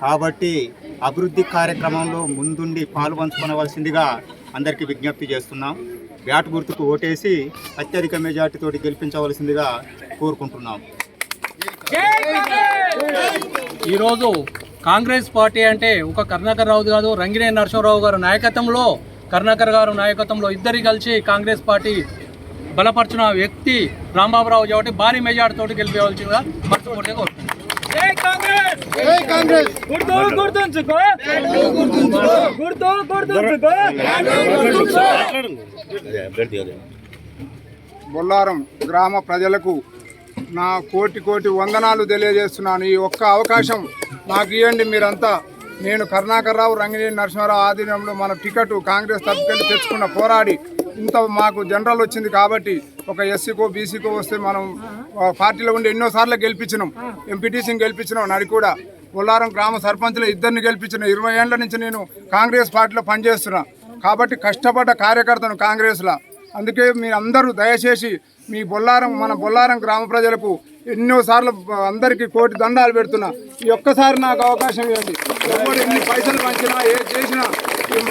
కాబట్టి అభివృద్ధి కార్యక్రమంలో ముందుండి పాల్పంచుకోవలసిందిగా అందరికీ విజ్ఞప్తి చేస్తున్నాం బ్యాట్ గుర్తుకు ఓటేసి అత్యధిక మెజార్టీతో గెలిపించవలసిందిగా కోరుకుంటున్నాం ఈరోజు కాంగ్రెస్ పార్టీ అంటే ఒక కర్ణాకర్ రావు కాదు రంగినే నరసింహరావు గారు నాయకత్వంలో కర్ణాకర్ గారు నాయకత్వంలో ఇద్దరి కలిసి కాంగ్రెస్ పార్టీ బలపరిచిన వ్యక్తి రాంబాబురావు కాబట్టి భారీ మెజార్టీతో తోటి గెలిపేవలసిందిగా మనస్ఫూర్తిగా కోరుతున్నాను. గుర్తు గుర్తుంచుకో! గుర్తు గుర్తుంచుకో! బొల్లారం గ్రామ ప్రజలకు నా కోటి కోటి వందనాలు తెలియజేస్తున్నాను. ఈ ఒక్క అవకాశం నాకు ఇవ్వండి మీరంతా. నేను కరుణాకర్రావు రంగినేని నరసింహారావు ఆధీనంలో మన టికెట్ కాంగ్రెస్ తప్పుకెళ్ళి తెచ్చుకున్న పోరాడి ఇంత మాకు జనరల్ వచ్చింది కాబట్టి ఒక ఎస్సీకో బీసీకో వస్తే మనం పార్టీలో ఉండి ఎన్నోసార్లు గెలిపించినాం. ఎంపీటీసీని గెలిపించినాం నడి కూడా బొల్లారం గ్రామ సర్పంచ్లు ఇద్దరిని గెలిపించిన. ఇరవై ఏళ్ళ నుంచి నేను కాంగ్రెస్ పార్టీలో పనిచేస్తున్నా. కాబట్టి కష్టపడ్డ కార్యకర్తను కాంగ్రెస్లో. అందుకే మీరు అందరూ దయచేసి మీ బొల్లారం మన బొల్లారం గ్రామ ప్రజలకు ఎన్నోసార్లు అందరికీ కోటి దండాలు పెడుతున్నా. ఈ ఒక్కసారి నాకు అవకాశం ఇవ్వండి. ఎవరు ఎన్ని పైసలు పంచినా ఏ చేసినా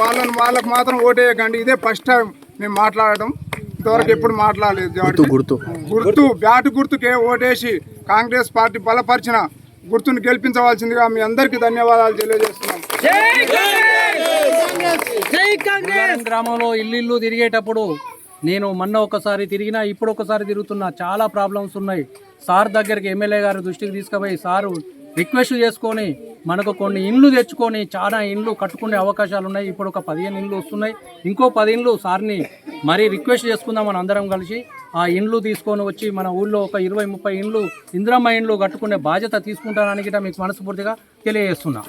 వాళ్ళని వాళ్ళకు మాత్రం ఓటేయకండి. ఇదే ఫస్ట్ టైం. మేము మాట్లాడటం ఇంతవరకు ఎప్పుడు మాట్లాడలేదు గుర్తు గుర్తు. బ్యాటు గుర్తుకే ఓటేసి కాంగ్రెస్ పార్టీ బలపరిచిన గుర్తును గెలిపించవలసిందిగా మీ అందరికీ ధన్యవాదాలు తెలియజేస్తున్నాం. గ్రామంలో ఇల్లు ఇల్లు తిరిగేటప్పుడు నేను మొన్న ఒకసారి తిరిగినా ఇప్పుడు ఒకసారి తిరుగుతున్నా. చాలా ప్రాబ్లమ్స్ ఉన్నాయి. సార్ దగ్గరికి ఎమ్మెల్యే గారి దృష్టికి తీసుకుపోయి సారు రిక్వెస్ట్ చేసుకొని మనకు కొన్ని ఇండ్లు తెచ్చుకొని చాలా ఇండ్లు కట్టుకునే అవకాశాలు ఉన్నాయి. ఇప్పుడు ఒక పదిహేను ఇండ్లు వస్తున్నాయి. ఇంకో పది ఇండ్లు సార్ని మరీ రిక్వెస్ట్ చేసుకుందాం మనం అందరం కలిసి ఆ ఇండ్లు తీసుకొని వచ్చి మన ఊళ్ళో ఒక ఇరవై ముప్పై ఇండ్లు ఇంద్రమ్మ ఇండ్లు కట్టుకునే బాధ్యత తీసుకుంటానని మీకు మనస్ఫూర్తిగా తెలియజేస్తున్నా.